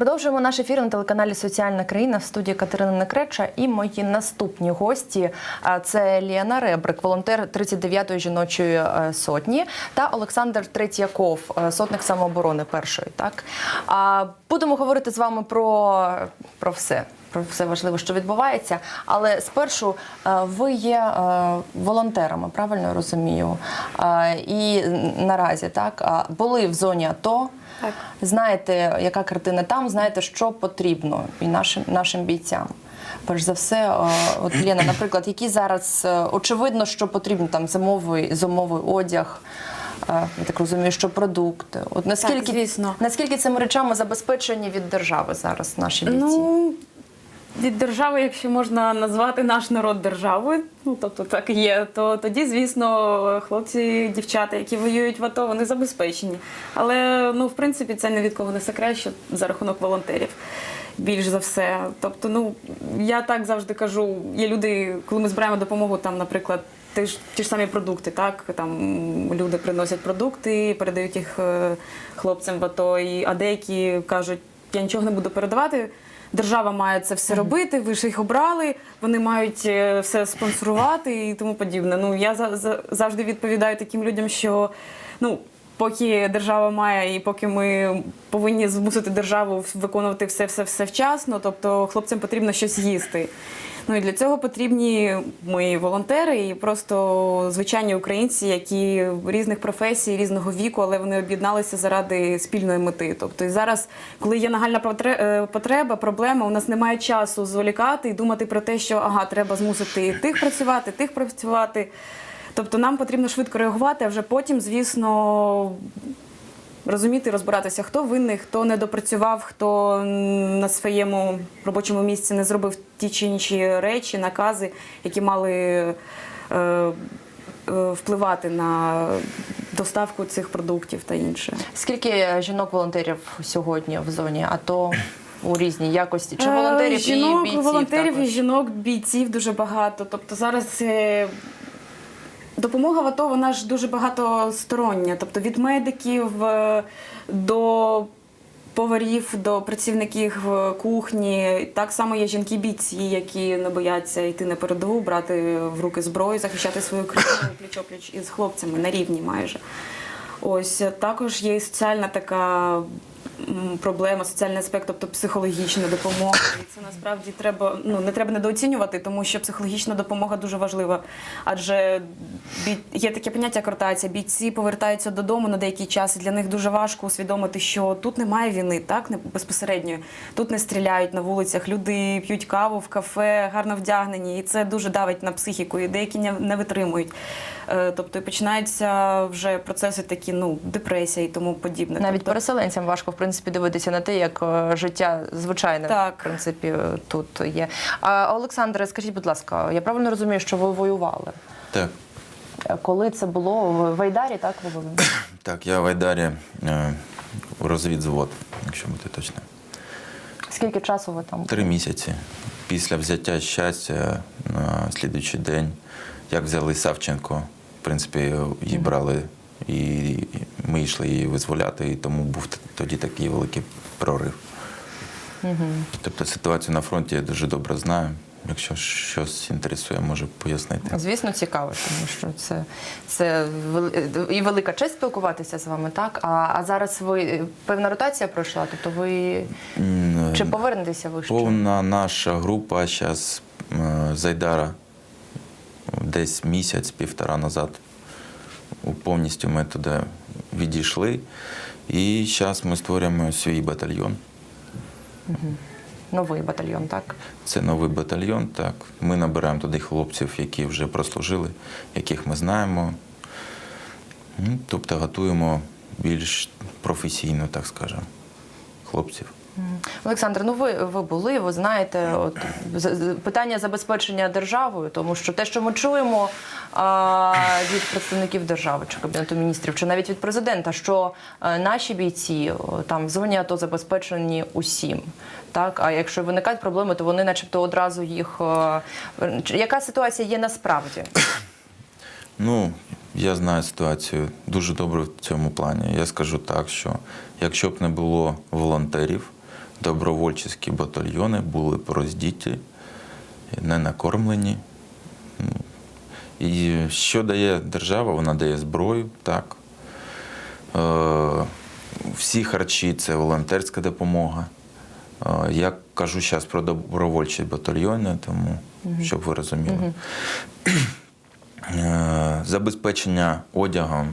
Продовжуємо наш ефір на телеканалі Соціальна країна в студії Катерина Некреча і мої наступні гості. Це Ліана Ребрик, волонтер 39-ї жіночої е, сотні, та Олександр Третьяков, е, сотник самооборони першої. Так будемо говорити з вами про, про все. Про все важливе, що відбувається, але спершу е, ви є е, волонтерами, правильно я розумію? Е, І наразі так були в зоні АТО. Так. Знаєте, яка картина там, знаєте, що потрібно і нашим нашим бійцям. Перш за все, от Лена, наприклад, які зараз очевидно, що потрібно там зимовий зимовий одяг. Я так розумію, що продукти. От наскільки звісно. наскільки цими речами забезпечені від держави зараз наші бійці? Ну, від держави, якщо можна назвати наш народ державою, ну тобто так і є, то тоді, звісно, хлопці, дівчата, які воюють в АТО, вони забезпечені. Але ну, в принципі, це ні від кого не секрет, що за рахунок волонтерів. Більш за все. Тобто, ну я так завжди кажу, є люди, коли ми збираємо допомогу, там, наприклад, ті ж, ті ж самі продукти, так там люди приносять продукти, передають їх е, хлопцям в АТО, а деякі кажуть, я нічого не буду передавати. Держава має це все робити, ви ж їх обрали, вони мають е, все спонсорувати і тому подібне. Ну я за, за, завжди відповідаю таким людям, що ну. Поки держава має, і поки ми повинні змусити державу виконувати все, все, все вчасно, тобто хлопцям потрібно щось їсти. Ну і для цього потрібні ми волонтери і просто звичайні українці, які різних професій, різного віку, але вони об'єдналися заради спільної мети. Тобто, і зараз, коли є нагальна е, потреба, проблема, у нас немає часу зволікати і думати про те, що ага, треба змусити тих працювати, тих працювати. Тобто нам потрібно швидко реагувати, а вже потім, звісно, розуміти, розбиратися, хто винний, хто не допрацював, хто на своєму робочому місці не зробив ті чи інші речі, накази, які мали е, е, впливати на доставку цих продуктів та інше. Скільки жінок-волонтерів сьогодні в зоні АТО у різній якості? Чи волонтерів Е, жінок, і бійців? волонтерів також? і жінок, бійців дуже багато. Тобто зараз е, допомога в АТО вона ж дуже багатостороння. Тобто від медиків е, до поварів, до працівників е, кухні. Так само є жінки-бійці, які не бояться йти на передову, брати в руки зброю, захищати свою країну пліч-опліч із хлопцями на рівні майже. Ось е, також є і соціальна така проблема, соціальний аспект, тобто психологічна допомога. І це насправді треба ну не треба недооцінювати, тому що психологічна допомога дуже важлива. Адже є таке поняття як ротація. Бійці повертаються додому на деякий час, і для них дуже важко усвідомити, що тут немає війни, так не безпосередньо. Тут не стріляють на вулицях, люди п'ють каву в кафе, гарно вдягнені, і це дуже давить на психіку. І деякі не витримують. Е, Тобто і починаються вже процеси такі, ну депресія і тому подібне. Навіть тобто, переселенцям важко в принципі дивитися на те, як е, життя звичайне Так. в принципі е, тут є. А Олександре, скажіть, будь ласка, я правильно розумію, що ви воювали? Так, Коли це було в Вайдарі, так ви були? так, я в Айдарі е, розвідзвод, якщо бути точним. Скільки часу ви там? Три місяці. Після взяття щастя на слідуючий день, як взяли Савченко, в принципі, її брали, і ми йшли її визволяти, і тому був тоді такий великий прорив. Тобто ситуацію на фронті я дуже добре знаю. Якщо щось інтересує, можу пояснити. Звісно, цікаво, тому що це, це і велика честь спілкуватися з вами, так? А, а зараз ви певна ротація пройшла, тобто ви чи повернетеся ви ще? Повна наша група зараз з Айдара десь місяць-півтора назад повністю ми туди відійшли. І зараз ми створюємо свій батальйон. Новий батальйон, так? Це новий батальйон. Так. Ми набираємо туди хлопців, які вже прослужили, яких ми знаємо. Тобто готуємо більш професійно, так скажемо, хлопців. Олександр, ну ви, ви були, ви знаєте, от питання забезпечення державою, тому що те, що ми чуємо а, від представників держави чи кабінету міністрів, чи навіть від президента, що е, наші бійці там в зоні АТО забезпечені усім. Так, а якщо виникають проблеми, то вони, начебто, одразу їх. е, Яка ситуація є насправді? Ну, я знаю ситуацію дуже добре в цьому плані. Я скажу так, що якщо б не було волонтерів, добровольчі батальйони були пороздіті, не накормлені. І що дає держава? Вона дає зброю, так. Е, всі харчі це волонтерська допомога. Е, Я кажу зараз про добровольчі батальйони, тому щоб ви розуміли. Е, Забезпечення одягом,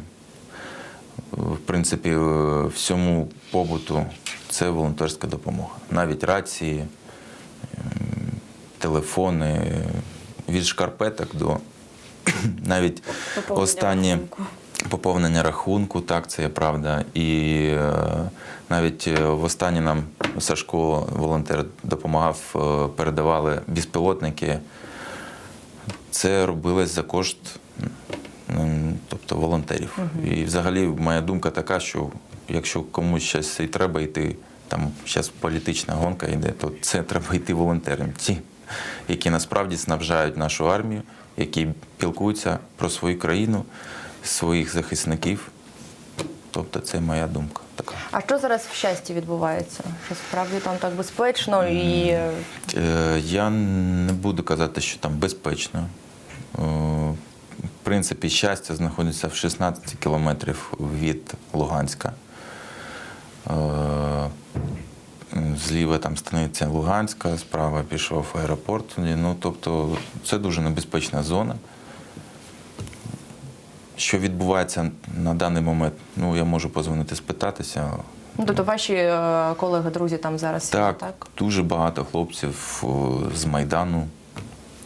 в принципі, е, всьому побуту це волонтерська допомога. Навіть рації, телефони, від шкарпеток до навіть Поповнення останні рахунку. поповнення рахунку, так, це є правда. І е, навіть е, в останнє нам Сашко, волонтер, допомагав, передавали безпілотники. Це робилось за кошт тобто волонтерів. І взагалі моя думка така, що якщо комусь щось і треба йти, там зараз політична гонка йде, то це треба йти волонтерам. Ті, які насправді снабжають нашу армію, які пілкуються про свою країну, своїх захисників. Тобто це моя думка така. А що зараз в щасті відбувається? Що справді там так безпечно і е, Е, Я не буду казати, що там безпечно. Е, В принципі, щастя знаходиться в 16 кілометрів від Луганська. Е, Зліва там станиця Луганська, справа пішов аеропорт. Ну, тобто, це дуже небезпечна зона. Що відбувається на даний момент? Ну, я можу позвонити спитатися. ну, тобто ваші е, колеги, друзі там зараз є, Так, так? дуже багато хлопців з Майдану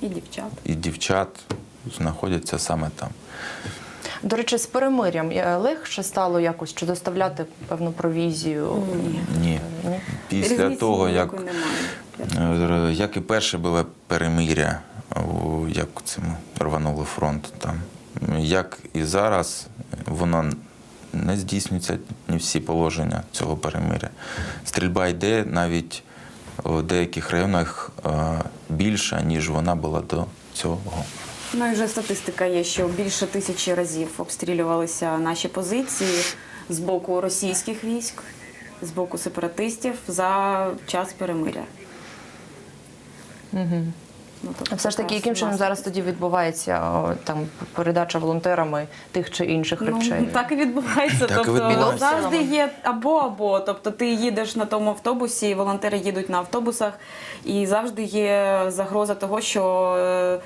І дівчат. і дівчат знаходяться саме там. До речі, з перемир'ям е, легше стало якось чи доставляти певну провізію? Ні. Ні? Після Різниці того, як, е, як і перше було перемиря, як це ми рванули фронт там. Як і зараз, воно не здійснюється ні всі положення цього перемиря. Стрільба йде навіть у деяких районах е, більша, ніж вона була до цього. Ну і вже статистика є, що більше тисячі разів обстрілювалися наші позиції з боку російських військ, з боку сепаратистів за час перемиря. Ну, тобто Все ж таки, яким чином зараз тоді відбувається о, там передача волонтерами тих чи інших речей? Ну, так і відбувається. Так і тобто відбувається. завжди є або або. Тобто ти їдеш на тому автобусі, волонтери їдуть на автобусах, і завжди є загроза того, що е,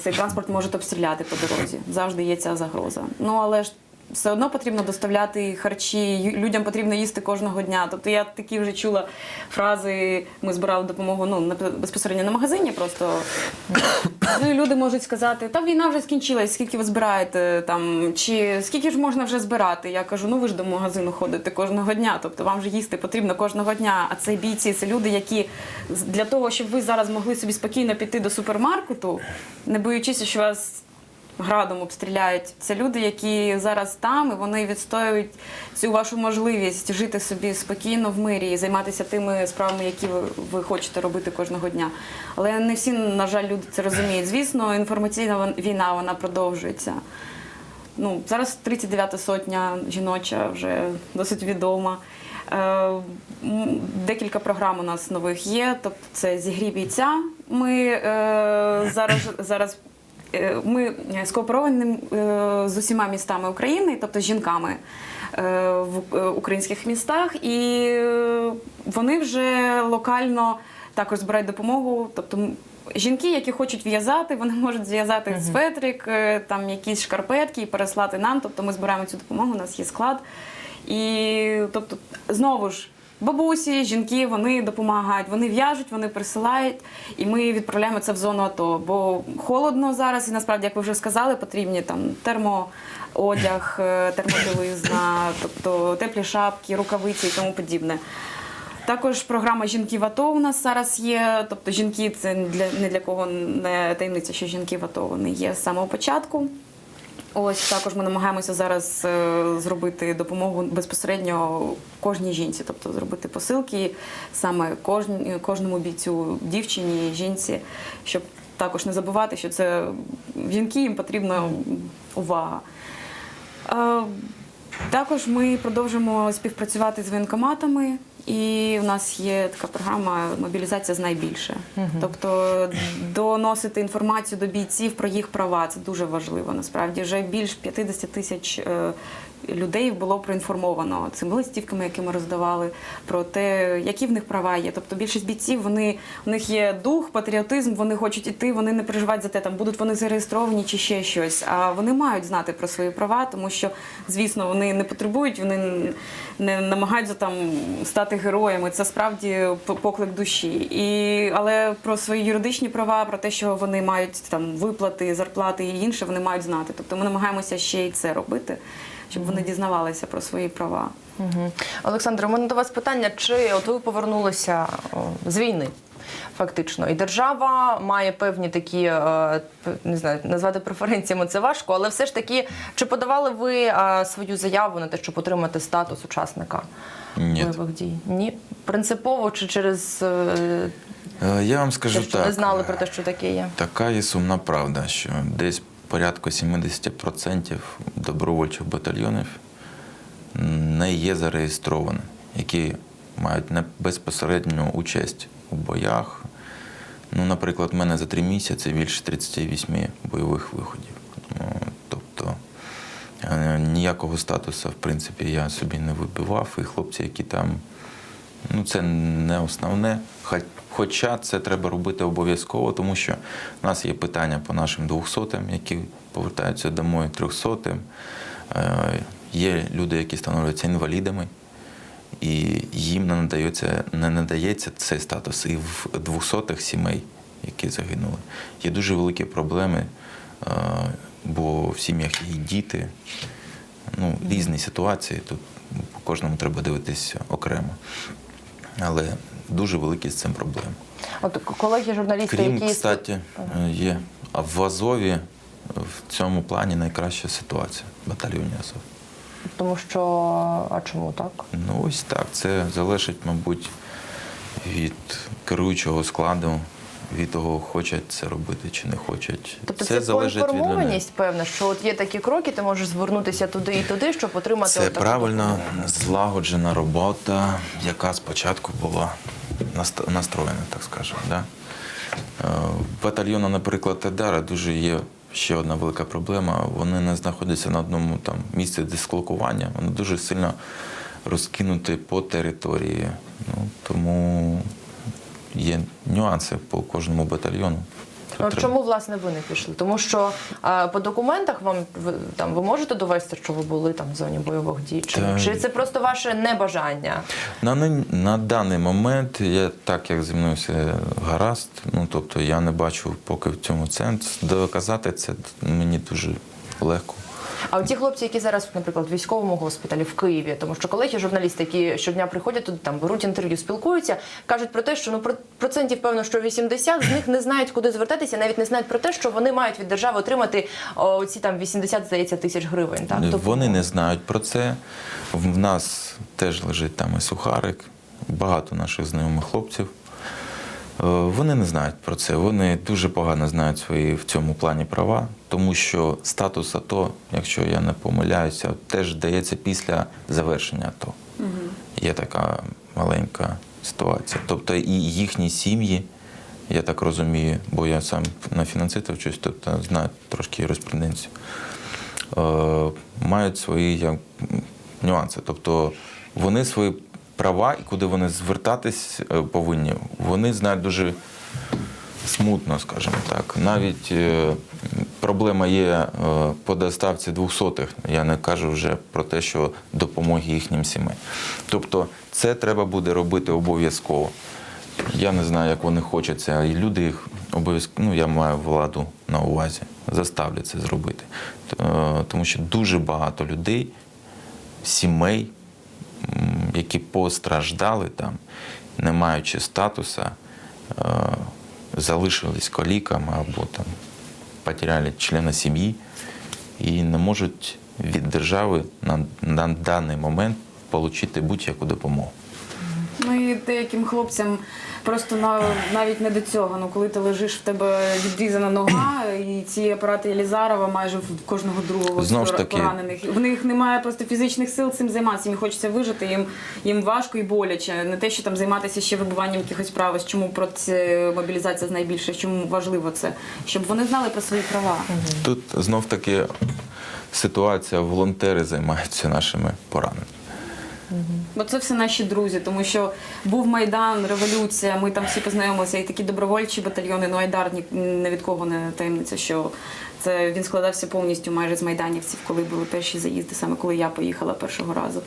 цей транспорт можуть обстріляти по дорозі. Завжди є ця загроза. Ну але ж. Все одно потрібно доставляти харчі, людям потрібно їсти кожного дня. Тобто я такі вже чула фрази, ми збирали допомогу ну, безпосередньо на магазині, просто Ну і люди можуть сказати, та війна вже скінчилась, скільки ви збираєте там, чи скільки ж можна вже збирати? Я кажу, ну ви ж до магазину ходите кожного дня, тобто вам же їсти потрібно кожного дня. А це бійці, це люди, які для того, щоб ви зараз могли собі спокійно піти до супермаркету, не боючися, що вас. Градом обстріляють. Це люди, які зараз там, і вони відстоюють цю вашу можливість жити собі спокійно в мирі і займатися тими справами, які ви, ви хочете робити кожного дня. Але не всі, на жаль, люди це розуміють. Звісно, інформаційна війна вона продовжується. Ну, зараз 39-та сотня жіноча вже досить відома. Е, Декілька програм у нас нових є. Тобто це зігрій бійця. Ми е, зараз, зараз ми скооперовані е, з усіма містами України, тобто жінками е, в е, українських містах, і е, вони вже локально також збирають допомогу. Тобто жінки, які хочуть в'язати, вони можуть зв'язати светрик, е, там якісь шкарпетки і переслати нам. Тобто ми збираємо цю допомогу, у нас є склад. І тобто, знову ж. Бабусі, жінки, вони допомагають, вони в'яжуть, вони присилають, і ми відправляємо це в зону АТО. Бо холодно зараз, і насправді, як ви вже сказали, потрібні там термоодяг, е, термобілизна, тобто теплі шапки, рукавиці і тому подібне. Також програма Жінки в АТО у нас зараз є. Тобто жінки це для не для кого не таємниця, що жінки в АТО вони є з самого початку. Ось також ми намагаємося зараз е, зробити допомогу безпосередньо кожній жінці, тобто зробити посилки саме кожному бійцю, дівчині, жінці, щоб також не забувати, що це жінки їм потрібна увага. Е, Також ми продовжимо співпрацювати з воєнкоматами І в нас є така програма мобілізація знай більше. Тобто доносити інформацію до бійців про їх права це дуже важливо. Насправді вже більш 50 тисяч е, людей було проінформовано цими листівками, які ми роздавали, про те, які в них права є. Тобто більшість бійців вони у них є дух, патріотизм, вони хочуть іти, вони не переживають за те, там будуть вони зареєстровані чи ще щось. А вони мають знати про свої права, тому що, звісно, вони не потребують, вони не намагаються там стати героями. Це справді поклик душі. І але про свої юридичні права, про те, що вони мають там виплати, зарплати і інше, вони мають знати. Тобто ми намагаємося ще й це робити, щоб вони дізнавалися про свої права. Угу. Олександр, у мене до вас питання: чи от ви повернулися з війни? Фактично, і держава має певні такі, е, не знаю, назвати преференціями це важко, але все ж таки, чи подавали ви е, свою заяву на те, щоб отримати статус учасника Ні. бойових дій? Ні, принципово чи через Е, Я вам скажу те, що так. не знали про те, що таке є? Така є сумна правда, що десь порядку 70% добровольчих батальйонів не є зареєстровані, які мають безпосередню участь у боях. Ну, наприклад, в мене за три місяці більше 38 бойових виходів. Тобто е, ніякого статусу, в принципі, я собі не вибивав, і хлопці, які там Ну, це не основне. Хо- Хоча це треба робити обов'язково, тому що в нас є питання по нашим 200-м, які повертаються домой 300-м. Е, Є люди, які становляться інвалідами, і їм не надається, не надається цей статус. І в 200-х сімей, які загинули, є дуже великі проблеми, е, бо в сім'ях є діти. Ну, різні ситуації. Тут по кожному треба дивитися окремо. Але дуже великі з цим проблеми. От колеги журналісти, Крім, які кстати, є а в Азові в цьому плані найкраща ситуація в батальйоні Азов. тому що а чому так? Ну ось так. Це залежить, мабуть, від керуючого складу, від того, хочуть це робити чи не хочуть. Тобто це це, залежить від людей. певна, що от є такі кроки, ти можеш звернутися туди і туди, щоб отримати Це от таку правильно допомогу. злагоджена робота, яка спочатку була наст- настроєна, так скажемо. Да? Е, батальйону, наприклад, Тедара дуже є ще одна велика проблема. Вони не знаходяться на одному там місці дислокування, вони дуже сильно розкинуті по території. Ну, тому є нюанси по кожному батальйону. Ну, чому власне ви не пішли? Тому що а, по документах вам ви там ви можете довести, що ви були там в зоні бойових дій, чи, Та- чи це просто ваше небажання? На, на даний момент я так як зі мною все гаразд. Ну тобто я не бачу поки в цьому сенс. Доказати це мені дуже легко. А ті хлопці, які зараз, наприклад, в військовому госпіталі в Києві, тому що колеги журналісти, які щодня приходять туди, там беруть інтерв'ю, спілкуються, кажуть про те, що ну про- процентів певно, що 80 з них не знають, куди звертатися, навіть не знають про те, що вони мають від держави отримати о, ці там 80, здається, тисяч гривень. Так Тобто Вони не знають про це. В нас теж лежить там і сухарик, багато наших знайомих хлопців. Е, Вони не знають про це. Вони дуже погано знають свої в цьому плані права, тому що статус АТО, якщо я не помиляюся, теж дається після завершення АТО. Є така маленька ситуація. Тобто і їхні сім'ї, я так розумію, бо я сам на фінансиста вчусь, тобто знаю трошки юриспруденцію, е, мають свої як, нюанси. Тобто вони свої права і куди вони звертатись е, повинні, вони знають дуже смутно, скажімо так. Навіть е, проблема є е, по доставці двохсотих. Я не кажу вже про те, що допомоги їхнім сімей. Тобто, це треба буде робити обов'язково. Я не знаю, як вони хочуть це, і люди їх обов'язково, ну я маю владу на увазі, заставлять це зробити. Тому що дуже багато людей, сімей, які постраждали там, не маючи статуса, е, залишились коліками або там потеряли члена сім'ї і не можуть від держави на, на даний момент отримати будь-яку допомогу. Ну і деяким хлопцям просто на, навіть не до цього. Ну коли ти лежиш, в тебе відрізана нога, і ці апарати Єлізарова майже в кожного другого Знову ж таки- поранених. В них немає просто фізичних сил цим займатися. Їм хочеться вижити, їм, їм важко і боляче. Не те, що там займатися ще вибуванням якихось прав. Чому про це мобілізація найбільше, чому важливо це, щоб вони знали про свої права. Тут знов таки ситуація, волонтери займаються нашими пораненими. Бо це все наші друзі, тому що був майдан, революція. Ми там всі познайомилися, і такі добровольчі батальйони. Ну Айдар ні, не від кого не таємниця, що це він складався повністю майже з майданівців, коли були перші заїзди, саме коли я поїхала першого разу.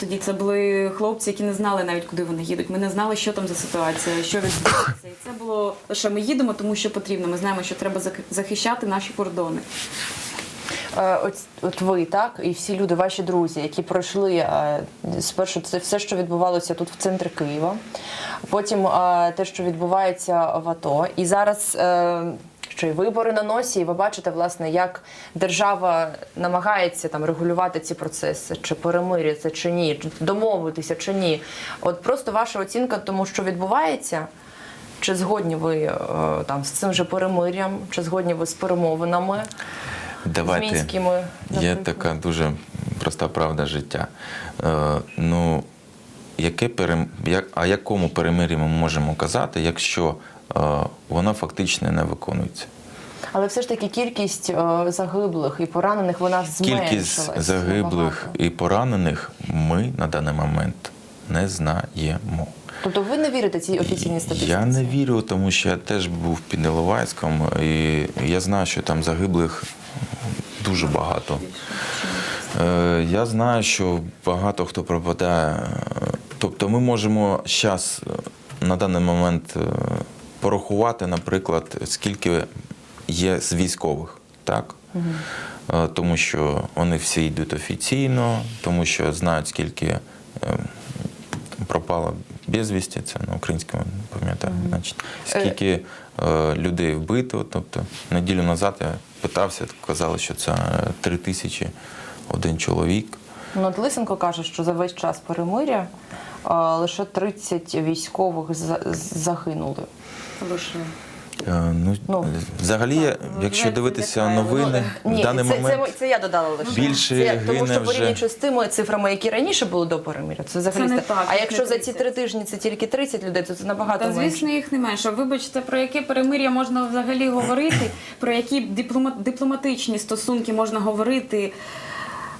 Тоді це були хлопці, які не знали навіть, куди вони їдуть. Ми не знали, що там за ситуація, що відбувається. І це було лише ми їдемо, тому що потрібно. Ми знаємо, що треба захищати наші кордони. Е, От, от ви, так, і всі люди, ваші друзі, які пройшли е, спершу це все, що відбувалося тут в центрі Києва, потім е, те, що відбувається в АТО, і зараз. Що й вибори на носі, і ви бачите, власне, як держава намагається там регулювати ці процеси, чи перемиряться, чи ні, домовитися, чи ні. От просто ваша оцінка тому, що відбувається, чи згодні ви там з цим же перемир'ям, чи згодні ви з перемовинами? Давайте з мінськими, є така дуже проста правда життя. Е, ну, яке перем... як... а якому перемир'ї ми можемо казати, якщо е, воно фактично не виконується? Але все ж таки кількість е, загиблих і поранених вона зменшилась. Кількість загиблих набагато. і поранених ми на даний момент не знаємо. Тобто ви не вірите цій офіційній статистиці? Я не вірю, тому що я теж був під Іловайськом, і я знаю, що там загиблих дуже багато. Е, Я знаю, що багато хто пропадає. Тобто ми можемо зараз на даний момент е, порахувати, наприклад, скільки є з військових, так? Е, Тому що вони всі йдуть офіційно, тому що знають, скільки е, пропало безвісті, це на українському пам'ятаю. Mm -hmm. значить, скільки е, людей вбито. Тобто неділю назад я питався, казали, що це три тисячі один чоловік. Ну, от Лисенко каже, що за весь час перемиря е, лише 30 військових за- загинули. Лише. Ну, Ну, взагалі, я- ну, якщо знаєте, дивитися яка- новини, Ні, в даний це, момент це, це я додала лише. Більше це, тому гине що вже- порівнюючи з тими цифрами, які раніше були до перемиря, це взагалі Це не так, А якщо за ці три тижні це тільки 30 людей, то це набагато Та менше. звісно, їх не менше. Вибачте, про яке перемир'я можна взагалі говорити, про які диплома- дипломатичні стосунки можна говорити.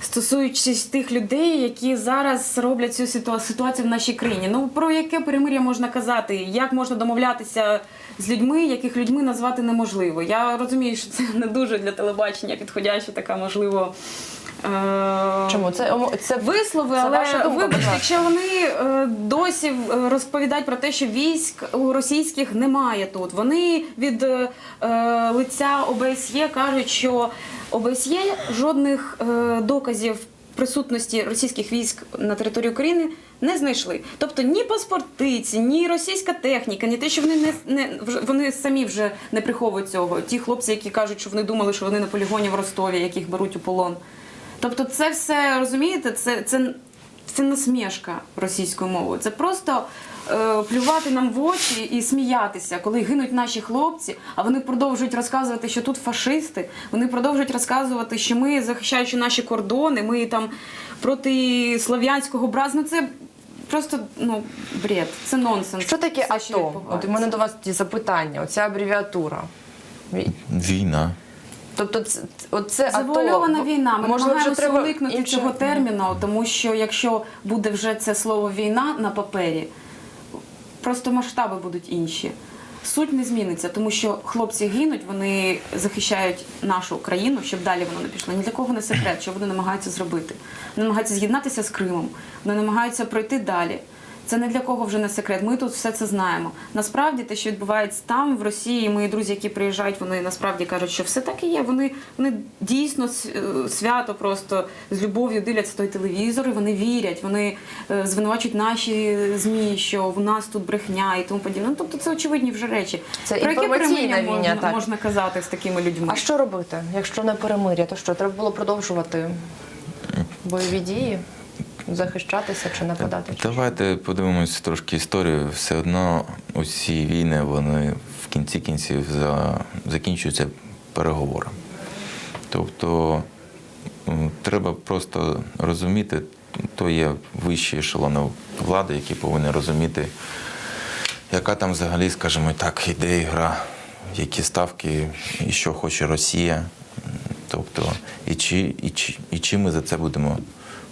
Стосуючись тих людей, які зараз роблять цю ситуацію в нашій країні. Ну про яке перемир'я можна казати? Як можна домовлятися з людьми, яких людьми назвати неможливо? Я розумію, що це не дуже для телебачення підходяща така можливо. Е, Чому це це вислови, Це але ваша думка, вибачте, якщо вони е, досі е, розповідають про те, що військ у російських немає тут. Вони від е, лиця ОБСЄ кажуть, що ОБСЄ жодних е, доказів присутності російських військ на території України не знайшли. Тобто ні паспортиці, ні російська техніка, ні те, що вони не, не вони самі вже не приховують цього. Ті хлопці, які кажуть, що вони думали, що вони на полігоні в Ростові, яких беруть у полон. Тобто, це все розумієте, це, це, це насмішка російською мовою. Це просто е, плювати нам в очі і сміятися, коли гинуть наші хлопці, а вони продовжують розказувати, що тут фашисти. Вони продовжують розказувати, що ми, захищаючи наші кордони, ми там проти слов'янського бразу. Ну це просто ну бред, це нонсенс. Що таке Все, що АТО? От у мене до вас ті запитання, оця абревіатура. Війна. Тобто, це. Завуальована війна. Ми Можливо, намагаємося треба уникнути інше- цього терміну, тому що якщо буде вже це слово війна на папері, просто масштаби будуть інші. Суть не зміниться, тому що хлопці гинуть, вони захищають нашу країну, щоб далі воно не пішло. Ні для кого не секрет, що вони намагаються зробити. Вони намагаються з'єднатися з Кримом, вони намагаються пройти далі. Це не для кого вже не секрет. Ми тут все це знаємо. Насправді, те, що відбувається там, в Росії, мої друзі, які приїжджають, вони насправді кажуть, що все так і є. Вони, вони дійсно е, свято просто з любов'ю дивляться той телевізор, і вони вірять, вони е, звинувачують наші змі, що в нас тут брехня і тому подібне. Ну, тобто це очевидні вже речі. Це Про яке примирення можна, так. можна казати з такими людьми? А що робити? Якщо не перемиря, то що? Треба було продовжувати бойові дії? Захищатися чи нападати? Давайте подивимося трошки історію. Все одно усі війни вони в кінці кінців за, закінчуються переговорами. Тобто треба просто розуміти, то є вищі ешелони влади, які повинні розуміти, яка там взагалі, скажімо так, іде гра, які ставки і що хоче Росія. Тобто, і чи, і, чи, і чим ми за це будемо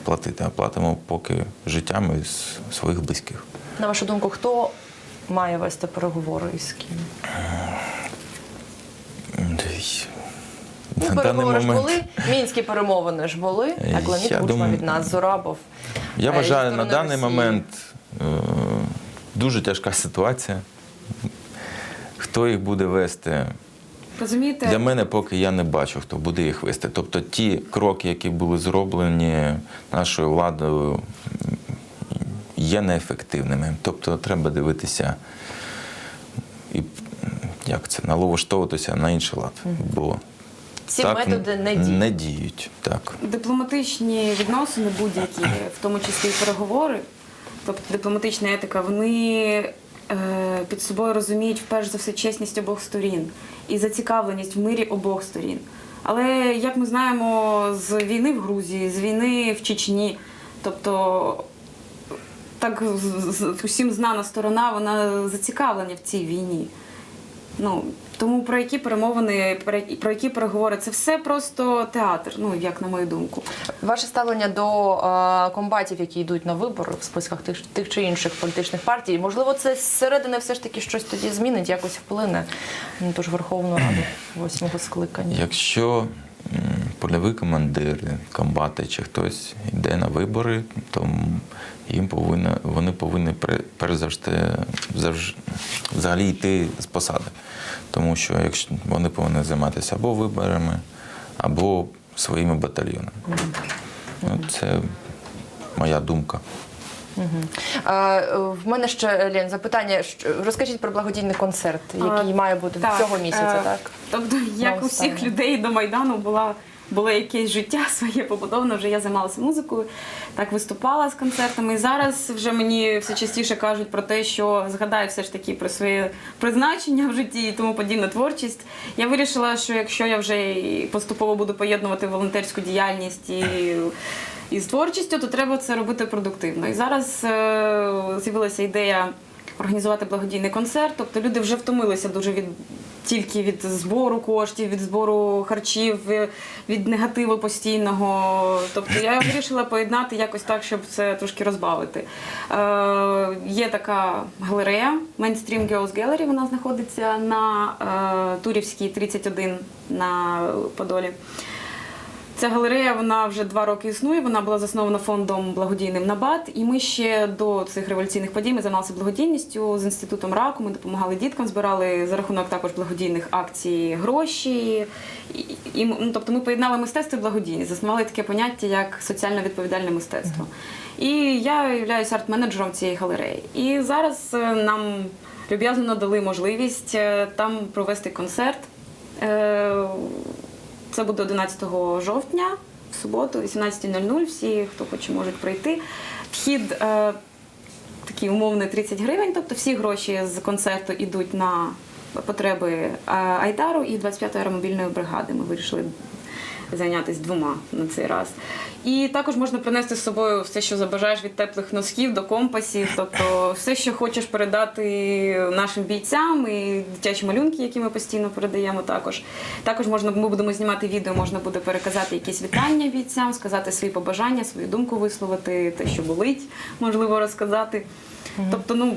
платити? А платимо поки життями з своїх близьких. На вашу думку, хто має вести переговори і з ким? Ну, переговори ж були, мінські перемовини ж були, так Леонід Кучма думаю, від нас, Зурабов. я вважаю, на даний Росії. момент е, дуже тяжка ситуація. Хто їх буде вести? Розумієте? Для мене поки я не бачу, хто буде їх вести. Тобто ті кроки, які були зроблені нашою владою, є неефективними. Тобто треба дивитися і як це, налаштовуватися на інший лад. Бо Ці так методи не діють. не діють. Так. Дипломатичні відносини будь-які, в тому числі і переговори, тобто дипломатична етика, вони е, під собою розуміють перш за все чесність обох сторін і зацікавленість в мирі обох сторін. Але як ми знаємо, з війни в Грузії, з війни в Чечні, тобто так усім знана сторона, вона зацікавлена в цій війні. Ну тому про які перемовини, про які- про які переговори, це все просто театр, ну як на мою думку. Ваше ставлення до е, комбатів, які йдуть на вибори в списках тих, тих чи інших політичних партій, можливо, це зсередини все ж таки щось тоді змінить, якось вплине на ту ж Верховну Раду восьмого скликання. Якщо м, польовий командир, комбати чи хтось йде на вибори, то їм повинні, вони повинні пер- перш завжди завж- взагалі йти з посади. Тому що якщо вони повинні займатися або виборами, або своїми батальйонами. Ну, Це моя думка. Е, е, в мене ще Лен, запитання. Що- Розкажіть про благодійний концерт, який А, має бути так, цього місяця, е, так? Тобто, як у всіх людей до Майдану була. Було якесь життя своє побудоване, вже я займалася музикою, так виступала з концертами. І зараз вже мені все частіше кажуть про те, що згадаю все ж таки про своє призначення в житті і тому подібну творчість. Я вирішила, що якщо я вже поступово буду поєднувати волонтерську діяльність і, і з творчістю, то треба це робити продуктивно. І зараз е, з'явилася ідея організувати благодійний концерт. Тобто люди вже втомилися дуже від тільки від збору коштів, від збору харчів, е, від негативу постійного. Тобто я вирішила поєднати якось так, щоб це трошки розбавити. Е, є така галерея Mainstream Girls Gallery, вона знаходиться на е, Турівській 31 на Подолі. Ця галерея вона вже два роки існує. Вона була заснована фондом благодійним Набат. І ми ще до цих революційних подій ми займалися благодійністю з інститутом раку. Ми допомагали діткам, збирали за рахунок також благодійних акцій гроші. І, і ну, тобто ми поєднали мистецтво і благодійність, заснували таке поняття як соціально відповідальне мистецтво. І я являюся арт-менеджером цієї галереї. І зараз е, нам люб'язно надали можливість е, там провести концерт. Це буде 11 жовтня, в суботу, 18.00. Всі, хто хоче, можуть прийти. Вхід е, такий умовний 30 гривень, тобто всі гроші з концерту йдуть на потреби е, Айдару і 25-ї аеромобільної бригади. Ми вирішили зайнятися двома на цей раз. І також можна принести з собою все, що забажаєш від теплих носків до компасів, тобто все, що хочеш передати нашим бійцям, і дитячі малюнки, які ми постійно передаємо також. Також можна, ми будемо знімати відео, можна буде переказати якісь вітання бійцям, сказати свої побажання, свою думку висловити, те, що болить, можливо, розказати. Тобто, ну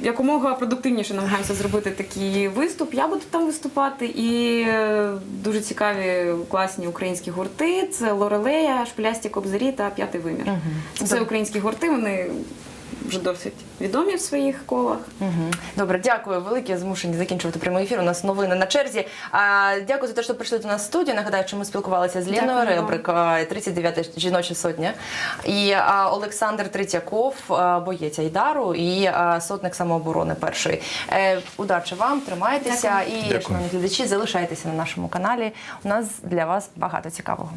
якомога продуктивніше намагаємося зробити такий виступ. Я буду там виступати, і е, дуже цікаві класні українські гурти. Це Лорелея, Шпилясті Кобзарі та П'ятий вимір. Це українські гурти. Вони вже досить відомі в своїх колах. Мгм. Добре, дякую велике. Змушені закінчувати прямий ефір. У нас новини на черзі. А, дякую за те, що прийшли до нас в студію. Нагадаю, що ми спілкувалися з вам. Ребрик, а, 39-та жіноча сотня, і а, Олександр Третьяков, а, боєць Айдару і а, сотник самооборони першої. Е, удачі вам, тримайтеся Дякую. і, Дякую. шановні глядачі, залишайтеся на нашому каналі. У нас для вас багато цікавого.